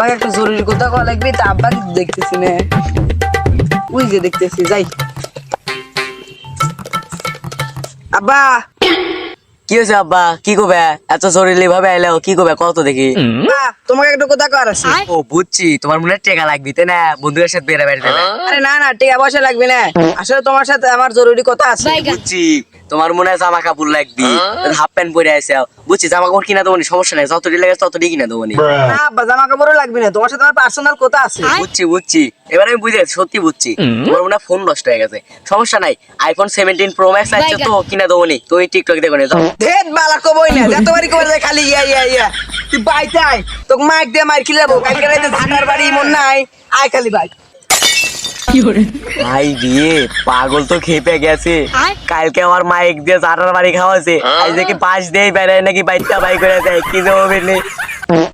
আব্বাকে একটা জরুরি কথা কওয়া লাগবে তা আব্বা কিন্তু দেখতেছি না। ওই যে দেখতেছি যাই। আব্বা! কি হয়েছে আব্বা? কি করবে এত জরুরি ভাবে আইলো কি কবে কত দেখি। তোমাকে একটা কথা কওয়ার আছে। ও বুঝছি। তোমার মনে টেকা লাগবে তাই না? বন্ধুদের সাথে বেড়ে বেড়াতে আরে না না টাকা পয়সা লাগবে না। আসলে তোমার সাথে আমার জরুরি কথা আছে। বুঝছি। তোমার মনে হয় জামা কাপড় লাগবি? হাফ প্যান্ট পরে আছে বুঝছি জামা কাপড় কিনা দেবনি সমস্যা নাই যতটি লাগে ততটি কিনা দেবো নি। জামা কাপড়ও লাগবে না তোমার সাথে আমার পার্সোনাল কথা আছে। বুঝছি বুঝছি। এবার আমি বুঝে সত্যি বুঝছি। তোমার মনে হয় ফোন নষ্ট হয়ে গেছে। সমস্যা নাই আইফোন সেভেন্টিন প্রো ম্যাক্স আছে তো কিনা দেবো নি। তুই টিকটক দেখো নি যাও। ধেত বালা কবই না যতবারই কবে যায় খালি ইয়া ইয়া ইয়া। তুই বাইতে আয় তোকে মাইক দিয়ে মাইর খিলাবো কালকে রাতে ঢাকার বাড়ি মন নাই। আয় খালি বাইক ভাই রে পাগল তো খেপে গেছে। কালকে আমার মাইক দিয়ে চাটার বাড়ি খাওয়াছে আজ দেখি পাঁচ দিয়ে বেড়ায় নাকি বাইকটা বাই করে দেয় কি বেরলে